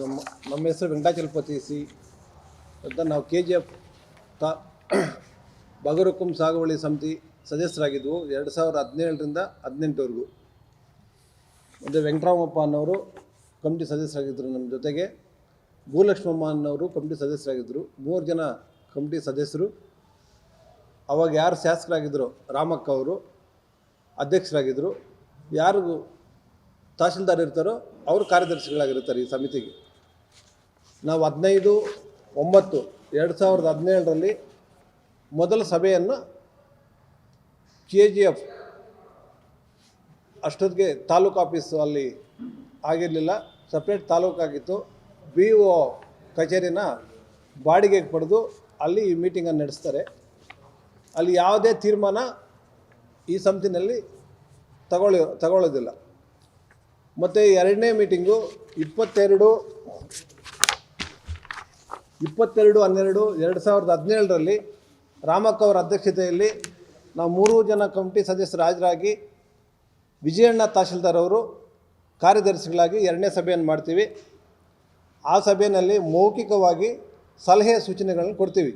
ನಮ್ಮ ನಮ್ಮ ಹೆಸರು ವೆಂಕಟಾಚಲಪತಿ ಸಿ ಅಂತ ನಾವು ಕೆ ಜಿ ಎಫ್ ತಾ ಬಗರುಕುಂ ಸಾಗುವಳಿ ಸಮಿತಿ ಸದಸ್ಯರಾಗಿದ್ದವು ಎರಡು ಸಾವಿರದ ಹದಿನೇಳರಿಂದ ಹದಿನೆಂಟವರೆಗೂ. ಮತ್ತು ವೆಂಕಟರಾಮಪ್ಪ ಅನ್ನೋರು ಕಮಿಟಿ ಸದಸ್ಯರಾಗಿದ್ದರು ನಮ್ಮ ಜೊತೆಗೆ. ಭೂಲಕ್ಷ್ಮಮ್ಮ ಅನ್ನೋರು ಕಮಿಟಿ ಸದಸ್ಯರಾಗಿದ್ದರು ಮೂರು ಜನ ಕಮಿಟಿ ಸದಸ್ಯರು. ಅವಾಗ ಯಾರು ಶಾಸಕರಾಗಿದ್ದರು ರಾಮಕ್ಕ ಅವರು ಅಧ್ಯಕ್ಷರಾಗಿದ್ದರು ಯಾರಿಗೂ ತಹಶೀಲ್ದಾರ್ ಇರ್ತಾರೋ ಅವರು ಕಾರ್ಯದರ್ಶಿಗಳಾಗಿರ್ತಾರೆ ಈ ಸಮಿತಿಗೆ. ನಾವು ಹದಿನೈದು, ಒಂಬತ್ತು, ಎರಡು ಸಾವಿರದ ಹದಿನೇಳರಲ್ಲಿ ಮೊದಲ ಸಭೆಯನ್ನು ಕೆ ಜಿ ಎಫ್ ಅಷ್ಟೊತ್ತಿಗೆ ತಾಲೂಕು ಆಫೀಸು ಅಲ್ಲಿ ಆಗಿರಲಿಲ್ಲ. ಸಪ್ರೇಟ್ ತಾಲೂಕಾಗಿತ್ತು ಬಿ ಒ ಕಚೇರಿನ ಬಾಡಿಗೆಗೆ ಪಡೆದು ಅಲ್ಲಿ ಈ ಮೀಟಿಂಗನ್ನು ನಡೆಸ್ತಾರೆ. ಅಲ್ಲಿ ಯಾವುದೇ ತೀರ್ಮಾನ ಈ ಸಮಿತಿನಲ್ಲಿ ತಗೊಳ್ಳಿ, ತಗೊಳ್ಳೋದಿಲ್ಲ. ಮತ್ತು ಎರಡನೇ ಮೀಟಿಂಗು ಇಪ್ಪತ್ತೆರಡು ಇಪ್ಪತ್ತೆರಡು, ಹನ್ನೆರಡು, ಎರಡು ಸಾವಿರದ ಹದಿನೇಳರಲ್ಲಿ ರಾಮಕ್ಕ ಅವರ ಅಧ್ಯಕ್ಷತೆಯಲ್ಲಿ ನಾವು ಮೂರು ಜನ ಕಮಿಟಿ ಸದಸ್ಯರು ಹಾಜರಾಗಿ ವಿಜಯಣ್ಣ ತಹಶೀಲ್ದಾರ್ ಅವರು ಕಾರ್ಯದರ್ಶಿಗಳಾಗಿ ಎರಡನೇ ಸಭೆಯನ್ನು ಮಾಡ್ತೀವಿ. ಆ ಸಭೆಯಲ್ಲಿ ಮೌಖಿಕವಾಗಿ ಸಲಹೆ ಸೂಚನೆಗಳನ್ನು ಕೊಡ್ತೀವಿ.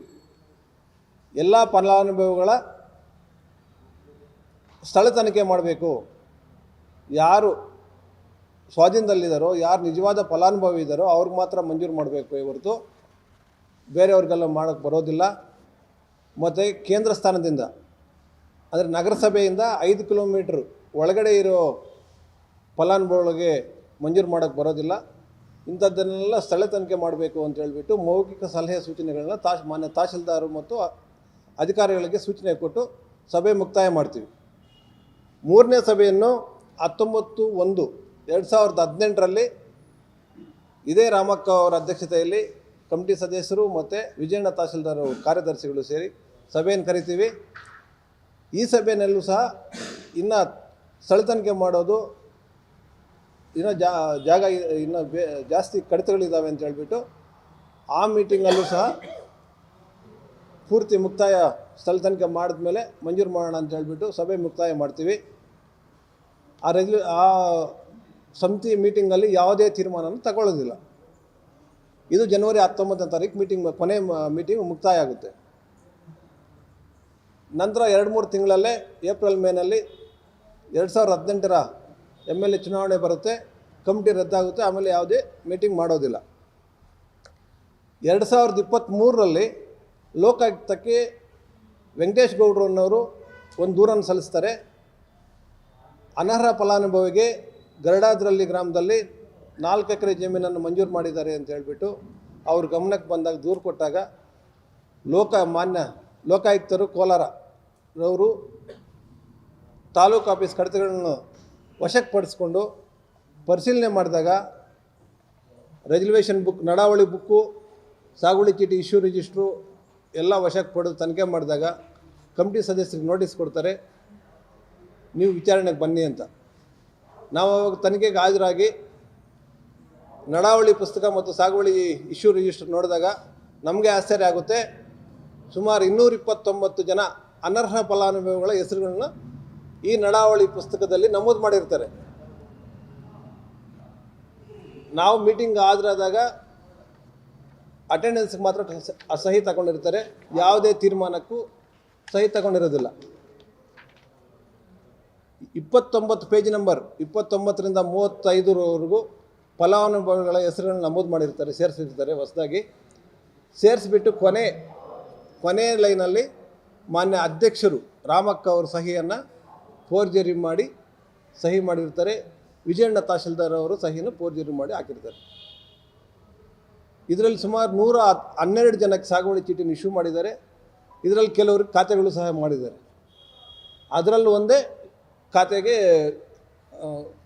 ಎಲ್ಲ ಫಲಾನುಭವಿಗಳ ಸ್ಥಳ ತನಿಖೆ ಮಾಡಬೇಕು. ಯಾರು ಸ್ವಾಧೀನದಲ್ಲಿದ್ದಾರೋ, ಯಾರು ನಿಜವಾದ ಫಲಾನುಭವಿ ಇದ್ದಾರೋ ಅವ್ರಿಗೆ ಮಾತ್ರ ಮಂಜೂರು ಮಾಡಬೇಕು ಹೊರತು. ಬೇರೆಯವ್ರಿಗೆಲ್ಲ ಮಾಡೋಕ್ಕೆ ಬರೋದಿಲ್ಲ. ಮತ್ತು ಕೇಂದ್ರ ಸ್ಥಾನದಿಂದ, ಅಂದರೆ ನಗರಸಭೆಯಿಂದ ಐದು ಕಿಲೋಮೀಟ್ರ್ ಒಳಗಡೆ ಇರೋ ಫಲಾನುಭವಿಗಳಿಗೆ ಮಂಜೂರು ಮಾಡೋಕ್ಕೆ ಬರೋದಿಲ್ಲ. ಇಂಥದ್ದನ್ನೆಲ್ಲ ಸ್ಥಳ ತನಿಖೆ ಮಾಡಬೇಕು ಅಂತ ಹೇಳಿಬಿಟ್ಟು ಮೌಖಿಕ ಸಲಹೆ ಸೂಚನೆಗಳನ್ನ ತಾಶ್, ಮಾನ್ಯ ತಹಶೀಲ್ದಾರು ಮತ್ತು ಅಧಿಕಾರಿಗಳಿಗೆ ಸೂಚನೆ ಕೊಟ್ಟು ಸಭೆ ಮುಕ್ತಾಯ ಮಾಡ್ತೀವಿ. ಮೂರನೇ ಸಭೆಯನ್ನು ಹತ್ತೊಂಬತ್ತು ಒಂದು ಎರಡು ಸಾವಿರದ ಹದಿನೆಂಟರಲ್ಲಿ ಇದೇ ರಾಮಕ್ಕ ಅವರ ಅಧ್ಯಕ್ಷತೆಯಲ್ಲಿ ಕಮಿಟಿ ಸದಸ್ಯರು ಮತ್ತು ವಿಜಯಣ್ಣ ತಹಶೀಲ್ದಾರ್ ಕಾರ್ಯದರ್ಶಿಗಳು ಸೇರಿ ಸಭೆಯನ್ನು ಕರಿತೀವಿ. ಈ ಸಭೆಯಲ್ಲೂ ಸಹ ಇನ್ನು ಸ್ಥಳ ತನಿಖೆ ಮಾಡೋದು ಇನ್ನೂ ಜಾ, ಜಾಗ ಇನ್ನು ಇನ್ನೂ ಬೇ, ಜಾಸ್ತಿ ಕಡಿತಗಳಿದ್ದಾವೆ ಅಂತ ಹೇಳ್ಬಿಟ್ಟು ಆ ಮೀಟಿಂಗಲ್ಲೂ ಸಹ ಪೂರ್ತಿ ಮುಕ್ತಾಯ ಸ್ಥಳ ತನಿಖೆ ಮಾಡಿದ್ಮೇಲೆ ಮಂಜೂರು ಮಾಡೋಣ ಅಂತ ಹೇಳ್ಬಿಟ್ಟು ಸಭೆ ಮುಕ್ತಾಯ ಮಾಡ್ತೀವಿ. ಆ ರೆಗ್ಯು ಆ ಸಮಿತಿ ಮೀಟಿಂಗಲ್ಲಿ ಯಾವುದೇ ತೀರ್ಮಾನವನ್ನು ತಗೊಳ್ಳೋದಿಲ್ಲ. ಇದು ಜನವರಿ ಹತ್ತೊಂಬತ್ತನೇ ತಾರೀಕು ಮೀಟಿಂಗ್ ಕೊನೆ ಮೀಟಿಂಗ್ ಮುಕ್ತಾಯ ಆಗುತ್ತೆ ನಂತರ ಎರಡು ಮೂರು ತಿಂಗಳಲ್ಲೇ ಏಪ್ರಿಲ್ ಮೇನಲ್ಲಿ ಎರಡು ಸಾವಿರದ ಹದಿನೆಂಟರ ಎಂ ಎಲ್ ಎ ಚುನಾವಣೆ ಬರುತ್ತೆ, ಕಮಿಟಿ ರದ್ದಾಗುತ್ತೆ, ಆಮೇಲೆ ಯಾವುದೇ ಮೀಟಿಂಗ್ ಮಾಡೋದಿಲ್ಲ. ಎರಡು ಸಾವಿರದ ಇಪ್ಪತ್ತ್ಮೂರರಲ್ಲಿ ಲೋಕಾಯುಕ್ತಕ್ಕೆ ವೆಂಕಟೇಶ್ ಅನ್ನೋರು ಒಂದು ದೂರನ್ನು ಸಲ್ಲಿಸ್ತಾರೆ. ಅನರ್ಹ ಫಲಾನುಭವಿಗೆ ಗರಡಾದ್ರಲ್ಲಿ ಗ್ರಾಮದಲ್ಲಿ ನಾಲ್ಕು ಎಕರೆ ಜಮೀನನ್ನು ಮಂಜೂರು ಮಾಡಿದ್ದಾರೆ ಅಂತ ಹೇಳಿಬಿಟ್ಟು ಅವ್ರ ಗಮನಕ್ಕೆ ಬಂದಾಗ ದೂರು ಕೊಟ್ಟಾಗ ಲೋಕ ಮಾನ್ಯ ಲೋಕಾಯುಕ್ತರು ಕೋಲಾರವರು ತಾಲೂಕು ಆಫೀಸ್ ಕಡತಗಳನ್ನು ವಶಕ್ಕೆ ಪಡಿಸ್ಕೊಂಡು ಪರಿಶೀಲನೆ ಮಾಡಿದಾಗ ರೆಜಲ್ಯೂಷನ್ ಬುಕ್ ನಡಾವಳಿ ಬುಕ್ಕು, ಸಾಗುವಳಿ ಚೀಟಿ, ಇಶ್ಯೂ ರಿಜಿಸ್ಟ್ರು ಎಲ್ಲ ವಶಕ್ಕೆ ಪಡೆದು ತನಿಖೆ ಮಾಡಿದಾಗ ಕಮಿಟಿ ಸದಸ್ಯರಿಗೆ ನೋಟಿಸ್ ಕೊಡ್ತಾರೆ, ನೀವು ವಿಚಾರಣೆಗೆ ಬನ್ನಿ ಅಂತ. ನಾವು ಅವಾಗ ತನಿಖೆಗೆ ಹಾಜರಾಗಿ ನಡಾವಳಿ ಪುಸ್ತಕ ಮತ್ತು ಸಾಗುವಳಿ ಇಶ್ಯೂ ರಿಜಿಸ್ಟರ್ ನೋಡಿದಾಗ ನಮಗೆ ಆಶ್ಚರ್ಯ ಆಗುತ್ತೆ. ಸುಮಾರು ಇನ್ನೂರ ಇಪ್ಪತ್ತೊಂಬತ್ತು ಜನ ಅನರ್ಹ ಫಲಾನುಭವಿಗಳ ಹೆಸರುಗಳನ್ನ ಈ ನಡಾವಳಿ ಪುಸ್ತಕದಲ್ಲಿ ನಮೂದು ಮಾಡಿರ್ತಾರೆ. ನಾವು ಮೀಟಿಂಗ್ ಹಾಜರಾದಾಗ ಅಟೆಂಡೆನ್ಸ್ಗೆ ಮಾತ್ರ ಸಹಿ ತಗೊಂಡಿರ್ತಾರೆ. ಯಾವುದೇ ತೀರ್ಮಾನಕ್ಕೂ ಸಹಿ ತಗೊಂಡಿರೋದಿಲ್ಲ. ಇಪ್ಪತ್ತೊಂಬತ್ತು ಪೇಜ್ ನಂಬರ್, ಇಪ್ಪತ್ತೊಂಬತ್ತರಿಂದ ಮೂವತ್ತೈದರವರೆಗೂ ಫಲಾನುಭವಿಗಳ ಹೆಸರನ್ನು ನಮೂದು ಮಾಡಿರ್ತಾರೆ, ಸೇರಿಸಿರ್ತಾರೆ, ಹೊಸದಾಗಿ. ಸೇರಿಸ್ಬಿಟ್ಟು ಕೊನೆ ಕೊನೆ ಲೈನಲ್ಲಿ ಮಾನ್ಯ ಅಧ್ಯಕ್ಷರು ರಾಮಕ್ಕ ಅವರು ಸಹಿಯನ್ನು ಫೋರ್ಜರಿ ಮಾಡಿ ಸಹಿ ಮಾಡಿರ್ತಾರೆ. ವಿಜಯಣ್ಣ ತಹಶೀಲ್ದಾರ್ ಅವರು ಸಹಿಯನ್ನು ಫೋರ್ಜರಿ ಮಾಡಿ ಹಾಕಿರ್ತಾರೆ. ಇದರಲ್ಲಿ ಸುಮಾರು ನೂರ ಹನ್ನೆರಡು ಜನಕ್ಕೆ ಸಾಗುವಳಿ ಚೀಟಿನ ಇಶ್ಯೂ ಮಾಡಿದ್ದಾರೆ. ಇದರಲ್ಲಿ ಕೆಲವರು ಖಾತೆಗಳು ಸಹ ಮಾಡಿದ್ದಾರೆ. ಅದರಲ್ಲೂ ಒಂದೇ ಖಾತೆಗೆ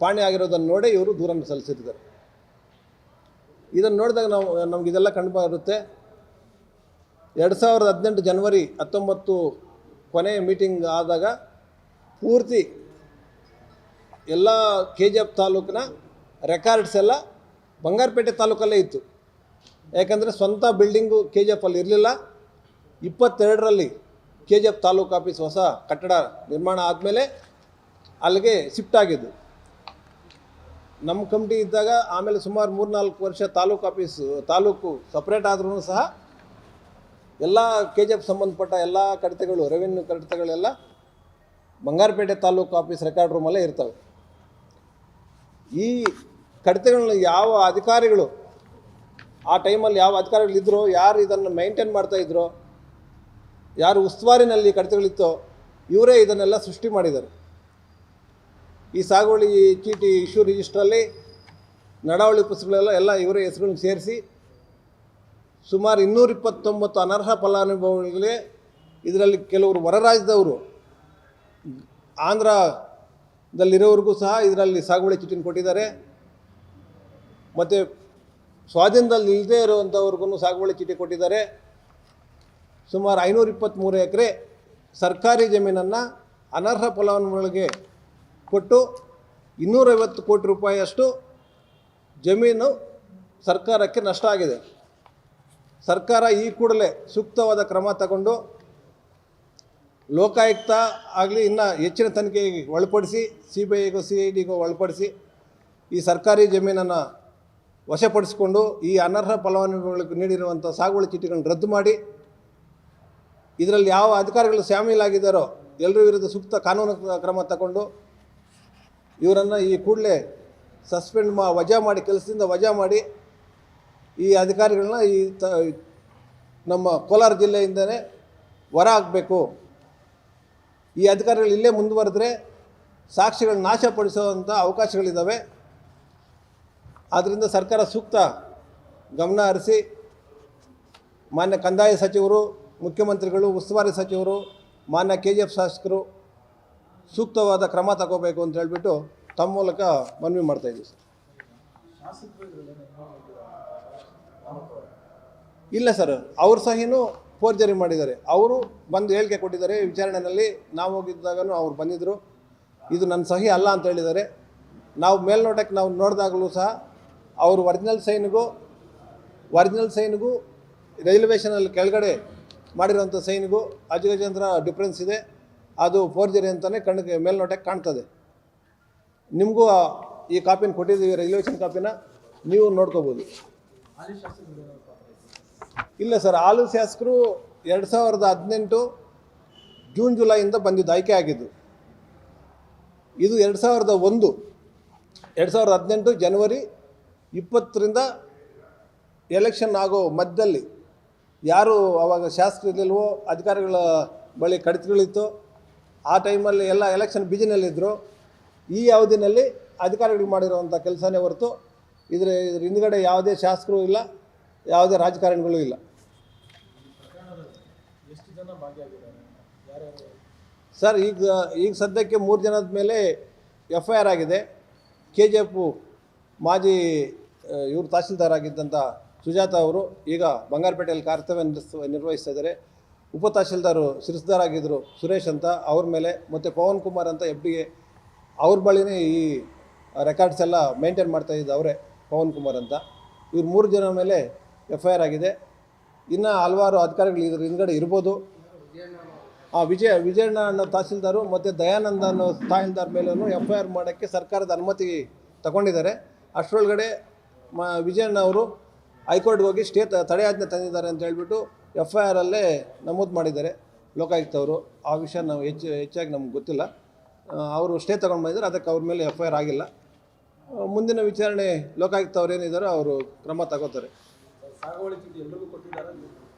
ಪಾಣಿ ಆಗಿರೋದನ್ನು ನೋಡೇ ಇವರು ದೂರನ್ನು ಸಲ್ಲಿಸಿರ್ತಾರೆ. ಇದನ್ನು ನೋಡಿದಾಗ ನಾವು, ನಮ್ಗೆ ಇದೆಲ್ಲ ಕಂಡು ಬರುತ್ತೆ. ಎರಡು ಸಾವಿರದ ಹದಿನೆಂಟು ಜನವರಿ ಹತ್ತೊಂಬತ್ತು ಕೊನೆಯ ಮೀಟಿಂಗ್ ಆದಾಗ ಪೂರ್ತಿ ಎಲ್ಲ ಕೆ ಜಿ ಎಫ್ ತಾಲೂಕಿನ ರೆಕಾರ್ಡ್ಸ್ ಎಲ್ಲ ಬಂಗಾರಪೇಟೆ ತಾಲೂಕಲ್ಲೇ ಇತ್ತು. ಯಾಕಂದರೆ ಸ್ವಂತ ಬಿಲ್ಡಿಂಗು ಕೆ ಜಿ ಎಫ್ ಅಲ್ಲಿ ಇರಲಿಲ್ಲ. ಇಪ್ಪತ್ತೆರಡರಲ್ಲಿ K G F taluk office ಹೊಸ ಕಟ್ಟಡ ನಿರ್ಮಾಣ ಆದಮೇಲೆ ಅಲ್ಲಿಗೆ ಶಿಫ್ಟ್ ಆಗಿದ್ದು. ನಮ್ಮ ಕಮಿಟಿ ಇದ್ದಾಗ ಆಮೇಲೆ ಸುಮಾರು ಮೂರ್ನಾಲ್ಕು ವರ್ಷ ತಾಲೂಕು ಆಫೀಸ್, ತಾಲೂಕು ಸಪ್ರೇಟ್ ಆದ್ರೂ ಸಹ ಎಲ್ಲ ಕೆ ಜಿ ಎಫ್ ಸಂಬಂಧಪಟ್ಟ ಎಲ್ಲ ಕಡತಗಳು ರೆವೆನ್ಯೂ ಕಡತಗಳೆಲ್ಲ ಬಂಗಾರಪೇಟೆ ತಾಲೂಕು ಆಫೀಸ್ ರೆಕಾರ್ಡ್ ರೂಮಲ್ಲೇ ಇರ್ತವೆ. ಈ ಕಡತಗಳನ್ನ ಯಾವ ಅಧಿಕಾರಿಗಳು, ಆ ಟೈಮಲ್ಲಿ ಯಾವ ಅಧಿಕಾರಿಗಳಿದ್ರೋ ಯಾರು ಇದನ್ನು ಮೈಂಟೈನ್ ಮಾಡ್ತಾ ಇದ್ರೋ, ಯಾರು ಉಸ್ತುವಾರಿನಲ್ಲಿ ಕಡತಗಳಿತ್ತೋ, ಇವರೇ ಇದನ್ನೆಲ್ಲ ಸೃಷ್ಟಿ ಮಾಡಿದ್ದಾರೆ. ಈ ಸಾಗುವಳಿ ಚೀಟಿ ಇಶ್ಯೂ ರಿಜಿಸ್ಟ್ರಲ್ಲಿ ನಡಾವಳಿ ಪುಸ್ತಕಗಳೆಲ್ಲ ಎಲ್ಲ ಇವರ ಹೆಸರುಗಳನ್ನ ಸೇರಿಸಿ ಸುಮಾರು ಇನ್ನೂರ ಇಪ್ಪತ್ತೊಂಬತ್ತು ಅನರ್ಹ ಫಲಾನುಭವಿಗಳಿಗೆ ಇದರಲ್ಲಿ ಕೆಲವರು ಹೊರ ರಾಜ್ಯದವರು ಆಂಧ್ರದಲ್ಲಿರೋರಿಗೂ ಸಹ ಇದರಲ್ಲಿ ಸಾಗುವಳಿ ಚೀಟಿನ ಕೊಟ್ಟಿದ್ದಾರೆ. ಮತ್ತು ಸ್ವಾಧೀನದಲ್ಲಿ ಇಲ್ಲದೇ ಇರುವಂಥವ್ರಿಗೂ ಸಾಗುವಳಿ ಚೀಟಿ ಕೊಟ್ಟಿದ್ದಾರೆ. ಸುಮಾರು ಐನೂರ ಇಪ್ಪತ್ತ್ಮೂರು ಎಕರೆ ಸರ್ಕಾರಿ ಜಮೀನನ್ನು ಅನರ್ಹ ಫಲಾನುಭವಿಗಳಿಗೆ ಕೊಟ್ಟು ಇನ್ನೂರೈವತ್ತು ಕೋಟಿ ರೂಪಾಯಿಯಷ್ಟು ಜಮೀನು ಸರ್ಕಾರಕ್ಕೆ ನಷ್ಟ ಆಗಿದೆ. ಸರ್ಕಾರ ಈ ಕೂಡಲೇ ಸೂಕ್ತವಾದ ಕ್ರಮ ತಗೊಂಡು ಲೋಕಾಯುಕ್ತ ಆಗಲಿ ಇನ್ನು ಹೆಚ್ಚಿನ ತನಿಖೆಗೆ ಒಳಪಡಿಸಿ ಸಿ ಬಿ ಐಗೂ ಸಿ ಐ ಡಿಗೂ ಒಳಪಡಿಸಿ ಈ ಸರ್ಕಾರಿ ಜಮೀನನ್ನು ವಶಪಡಿಸಿಕೊಂಡು ಈ ಅನರ್ಹ ಫಲಾನುಭವಿಗಳಿಗೆ ನೀಡಿರುವಂಥ ಸಾಗುವಳಿ ಚೀಟಿಗಳನ್ನು ರದ್ದು ಮಾಡಿ, ಇದರಲ್ಲಿ ಯಾವ ಅಧಿಕಾರಿಗಳು ಶಾಮೀಲಾಗಿದ್ದಾರೋ ಎಲ್ಲರ ವಿರುದ್ಧ ಸೂಕ್ತ ಕಾನೂನು ಕ್ರಮ ತಗೊಂಡು ಇವರನ್ನು ಈ ಕೂಡಲೇ ಸಸ್ಪೆಂಡ್ ಮಾ, ವಜಾ ಮಾಡಿ, ಕೆಲಸದಿಂದ ವಜಾ ಮಾಡಿ ಈ ಅಧಿಕಾರಿಗಳನ್ನ ಈ ತ, ನಮ್ಮ ಕೋಲಾರ ಜಿಲ್ಲೆಯಿಂದಲೇ ಹೊರ ಆಗಬೇಕು ಈ ಅಧಿಕಾರಿಗಳು ಇಲ್ಲೇ ಮುಂದುವರೆದ್ರೆ ಸಾಕ್ಷಿಗಳನ್ನ ನಾಶಪಡಿಸುವಂಥ ಅವಕಾಶಗಳಿದ್ದಾವೆ ಆದ್ದರಿಂದ ಸರ್ಕಾರ ಸೂಕ್ತ ಗಮನ ಹರಿಸಿ ಮಾನ್ಯ ಕಂದಾಯ ಸಚಿವರು, ಮುಖ್ಯಮಂತ್ರಿಗಳು, ಉಸ್ತುವಾರಿ ಸಚಿವರು, ಮಾನ್ಯ ಕೆ ಜಿ ಎಫ್ ಶಾಸಕರು ಸೂಕ್ತವಾದ ಕ್ರಮ ತಗೋಬೇಕು ಅಂತ ಹೇಳಿಬಿಟ್ಟು ತಮ್ಮ ಮೂಲಕ ಮನವಿ ಮಾಡ್ತಾ ಇದ್ದೀವಿ ಸರ್. ಇಲ್ಲ ಸರ್, ಅವ್ರ ಸಹಿನೂ ಫೋರ್ಜರಿ ಮಾಡಿದ್ದಾರೆ. ಅವರು ಬಂದು ಹೇಳಿಕೆ ಕೊಟ್ಟಿದ್ದಾರೆ, ವಿಚಾರಣೆಯಲ್ಲಿ ನಾವು ಹೋಗಿದ್ದಾಗನೂ ಅವ್ರು ಬಂದಿದ್ದರು ಇದು ನನ್ನ ಸಹಿ ಅಲ್ಲ ಅಂತ ಹೇಳಿದ್ದಾರೆ. ನಾವು ಮೇಲ್ನೋಟಕ್ಕೆ ನಾವು ನೋಡಿದಾಗಲೂ ಸಹ ಅವರು ಒರಿಜಿನಲ್ ಸೈನ್ಗೂ ಒರಿಜಿನಲ್ ಸೈನ್ಗೂ ರೈಲ್ವೇಷನಲ್ಲಿ ಕೆಳಗಡೆ ಮಾಡಿರೋಂಥ ಸೈನ್ಗೂ ಅಜಗಜೇಂದ್ರ ಡಿಫ್ರೆನ್ಸ್ ಇದೆ. ಅದು ಫೋರ್ಜರಿ ಅಂತಲೇ ಕಣ್ಣಿಗೆ ಮೇಲ್ನೋಟಕ್ಕೆ ಕಾಣ್ತದೆ. ನಿಮಗೂ ಈ ಕಾಪಿನ ಕೊಟ್ಟಿದ್ದೀವಿ ರೈಲ್ವೇಷನ್ ಕಾಪಿನ, ನೀವು ನೋಡ್ಕೋಬೋದು. ಇಲ್ಲ ಸರ್ ಹಾಲು ಶಾಸಕರು ಎರಡು ಸಾವಿರದ ಹದಿನೆಂಟು ಜೂನ್ ಜುಲೈಯಿಂದ ಬಂದಿದ್ದು, ಆಯ್ಕೆ ಆಗಿದ್ದು. ಇದು ಎರಡು ಸಾವಿರದ ಒಂದು, ಎರಡು ಸಾವಿರದ ಹದಿನೆಂಟು ಜನವರಿ ಇಪ್ಪತ್ತರಿಂದ ಎಲೆಕ್ಷನ್ ಆಗೋ ಮಧ್ಯದಲ್ಲಿ ಯಾರು ಅವಾಗ ಶಾಸಕರಿರ್ಲಿಲ್ವೋ ಅಧಿಕಾರಿಗಳ ಬಳಿ ಕಡಿತಗಳಿತ್ತು ಆ ಟೈಮಲ್ಲಿ ಎಲ್ಲ ಎಲೆಕ್ಷನ್ ಬಿಜಿನಲ್ಲಿದ್ದರು ಈ ಅವಧಿನಲ್ಲಿ ಅಧಿಕಾರಿಗಳು ಮಾಡಿರುವಂಥ ಕೆಲಸನೇ ಹೊರತು ಇದರ ಇದ್ರ ಹಿಂದ್ಗಡೆ ಯಾವುದೇ ಶಾಸಕರು ಇಲ್ಲ, ಯಾವುದೇ ರಾಜಕಾರಣಿಗಳು ಇಲ್ಲ. ಸರ್, ಈಗ ಈಗ ಸದ್ಯಕ್ಕೆ ಮೂರು ಜನದ ಮೇಲೆ ಎಫ್ ಐ ಆರ್ ಆಗಿದೆ. ಕೆ ಜಿ ಎಫ್ ಮಾಜಿ ಇವರು ತಹಸೀಲ್ದಾರ್ ಆಗಿದ್ದಂಥ ಸುಜಾತ ಅವರು ಈಗ ಬಂಗಾರಪೇಟೆಯಲ್ಲಿ ಕರ್ತವ್ಯ ನಿರ್ವಹಿಸ್ ನಿರ್ವಹಿಸ್ತಾ ಇದ್ದಾರೆ. ಉಪ ತಹಸೀಲ್ದಾರು ಶಿರಸ್ದಾರ್ ಆಗಿದ್ದರು ಸುರೇಶ್ ಅಂತ, ಅವ್ರ ಮೇಲೆ ಮತ್ತು ಪವನ್ ಕುಮಾರ್ ಅಂತ ಎಫ್ ಡಿ ಎ ಅವ್ರ ಬಳಿನೇ ಈ ರೆಕಾರ್ಡ್ಸ್ ಎಲ್ಲ ಮೇಂಟೈನ್ ಮಾಡ್ತಾ ಇದ್ದ ಅವರೇ ಪವನ್ ಕುಮಾರ್ ಅಂತ. ಇವ್ರು ಮೂರು ಜನ ಮೇಲೆ ಎಫ್ ಐ ಆರ್ ಆಗಿದೆ. ಇನ್ನು ಹಲವಾರು ಅಧಿಕಾರಿಗಳು ಇದ್ರ ಹಿಂದ್ಗಡೆ ಇರ್ಬೋದು. ಆ ವಿಜಯ, ವಿಜಯಣ್ಣ ಅನ್ನೋ ತಹಸೀಲ್ದಾರು ಮತ್ತು ದಯಾನಂದ ಅನ್ನೋ ತಹಸೀಲ್ದಾರ್ ಮೇಲೂ ಎಫ್ ಐ ಆರ್ ಮಾಡೋಕ್ಕೆ ಸರ್ಕಾರದ ಅನುಮತಿ ತಗೊಂಡಿದ್ದಾರೆ. ಅಷ್ಟರೊಳಗಡೆ ಮ, ವಿಜಯಣ್ಣ ಅವರು ಹೈಕೋರ್ಟ್ಗೆ ಹೋಗಿ ಸ್ಟೇ ತಡೆಯಾಜ್ಞೆ ತಂದಿದ್ದಾರೆ ಅಂತ ಹೇಳ್ಬಿಟ್ಟು ಎಫ್ ಐ ಆರಲ್ಲೇ ನಮೂದು ಮಾಡಿದ್ದಾರೆ ಲೋಕಾಯುಕ್ತವರು. ಆ ವಿಷಯ ನಾವು ಹೆಚ್ಚು ಹೆಚ್ಚಾಗಿ ನಮ್ಗೆ ಗೊತ್ತಿಲ್ಲ. ಅವರು ಸ್ಟೇ ತೊಗೊಂಡು ಬಂದಿದ್ದಾರೆ. ಅದಕ್ಕೆ ಅವ್ರ ಮೇಲೆ ಎಫ್ ಐ ಆರ್ ಆಗಿಲ್ಲ ಮುಂದಿನ ವಿಚಾರಣೆ ಲೋಕಾಯುಕ್ತ ಅವ್ರು ಏನಿದ್ದಾರೋ ಅವರು ಕ್ರಮ ತಗೋತಾರೆ.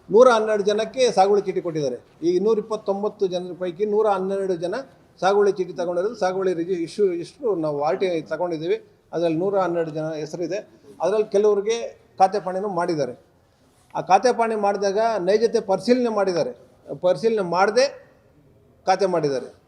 ನೂರ ಹನ್ನೆರಡು ಜನಕ್ಕೆ ಸಾಗುವಳಿ ಚೀಟಿ ಕೊಟ್ಟಿದ್ದಾರೆ. ಈ ಇನ್ನೂರ ಇಪ್ಪತ್ತೊಂಬತ್ತು ಜನರ ಪೈಕಿ ನೂರ ಹನ್ನೆರಡು ಜನ ಸಾಗುವಳಿ ಚೀಟಿ ತಗೊಂಡಿರೋದು. ಸಾಗುವಳಿ ರಿಜಿ ಇಶ್ಯೂ ಇಷ್ಟು ನಾವು ಆರ್ ಟಿ ಐ ತಗೊಂಡಿದ್ದೀವಿ. ಅದರಲ್ಲಿ ನೂರ ಹನ್ನೆರಡು ಜನ ಹೆಸರಿದೆ. ಅದರಲ್ಲಿ ಕೆಲವರಿಗೆ ಖಾತೆ ಪಾಣಿನೂ ಮಾಡಿದ್ದಾರೆ. ಆ ಖಾತೆ ಪಾಣಿ ಮಾಡಿದಾಗ ನೈಜತೆ ಪರಿಶೀಲನೆ ಮಾಡಿದ್ದಾರೆ. ಪರಿಶೀಲನೆ ಮಾಡದೆ ಖಾತೆ ಮಾಡಿದ್ದಾರೆ.